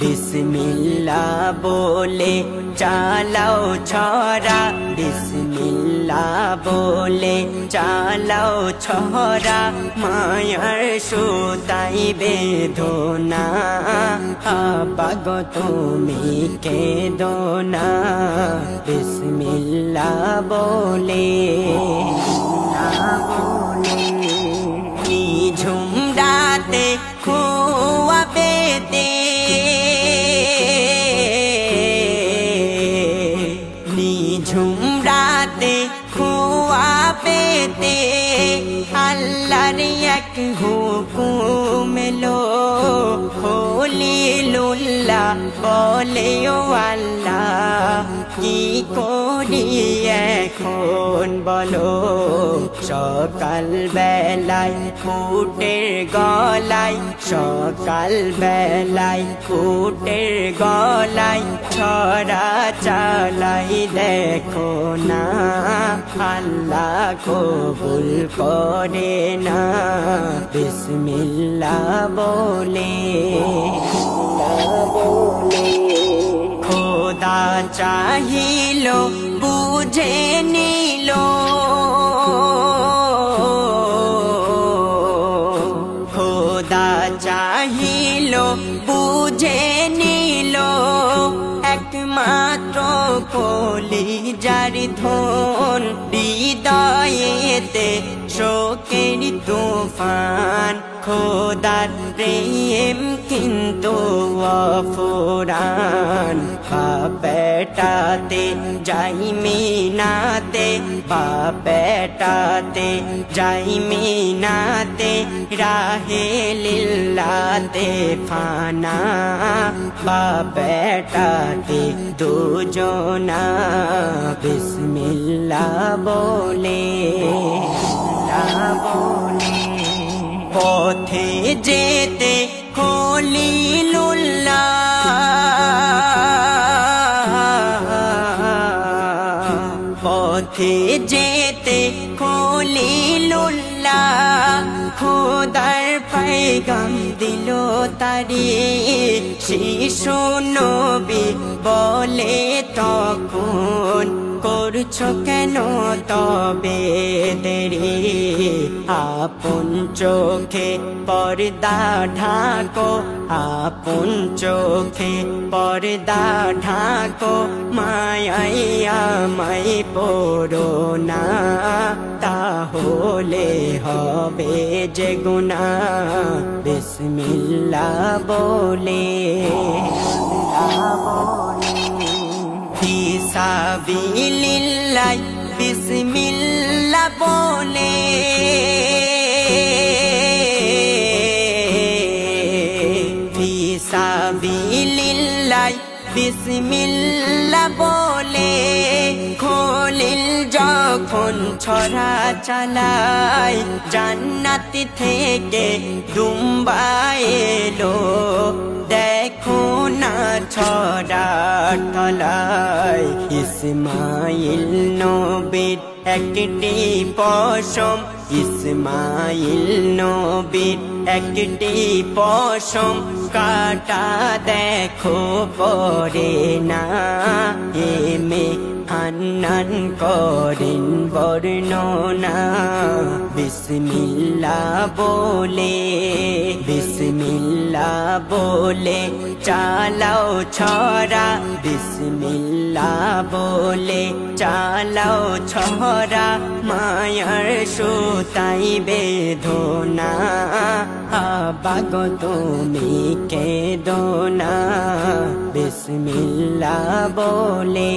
বিসমিল্লা বলে চালাও ছড়া। বিসমিল্লা বলে চালাও ছড়া। মায়ার সুতাই বেদনা আবাগ তুমি কেদো না। বিসমিল্লা বলে নিঝুম এক হুকুম লো খোলি লুল্লা বলে, ও আল্লাহ, কি করি এখন বলো? সকাল বেলায় ফুটের গলায় সকাল বেলায় ফুটের গলায় ছড়া চালাই দেখো না। আল্লাহ কবুল করে না। বিসমিল্লা বলে। খোদা চাহিল বুঝে কলি যার ধন হৃদয়েতে শোকের তুফান খোদার প্রেম কিন্তু অফুরান বাপেটাতে যাই মিনাতে বাপেটাতে যাই মিনাতে, রাহে লিল্লাতে ফানা বাপেটাতে দুজনা, বিসমিল্লা বলে বলে। পথে যেতে খলিলুল্লাহ পথে যেতে খলিলুল্লাহ, খোদার পাইগাম দিল তারি। শিশু নবী বলে, তখন করছ কেন তবে দেরি? আপন চোখে পর্দা ঢাকো আপন চোখে পর্দা ঢাকো মায়াইয়া মাই পড়ো না। তাহলে হবে যে গুণা। বিসমিল্লা বলে ফি সাবিলিল্লাহ বিসমিল্লাহ বলে। সাবিলিল্লাহ বিসমিল্লাহ বলে খলিল যখন ছড়া চালায়, জান্নাত থেকে দুম্বা এলো। দেখো না ছড়ার তলায়, ইসমাইল নবীর একটি পশম, ইসমাইল নবীর একটি পশম কাটা দেখো পরে না। এমে হান্নান করেন বর্ণনা। বিসমিল্লা বলে বিসমিল্লা বলে, চালাও ছড়া। বিসমিল্লা বলে, চালাও ছড়া। মায়ার সুতাই বেদনা আবাগ তুমি কেদনা বিসমিল্লা বলে।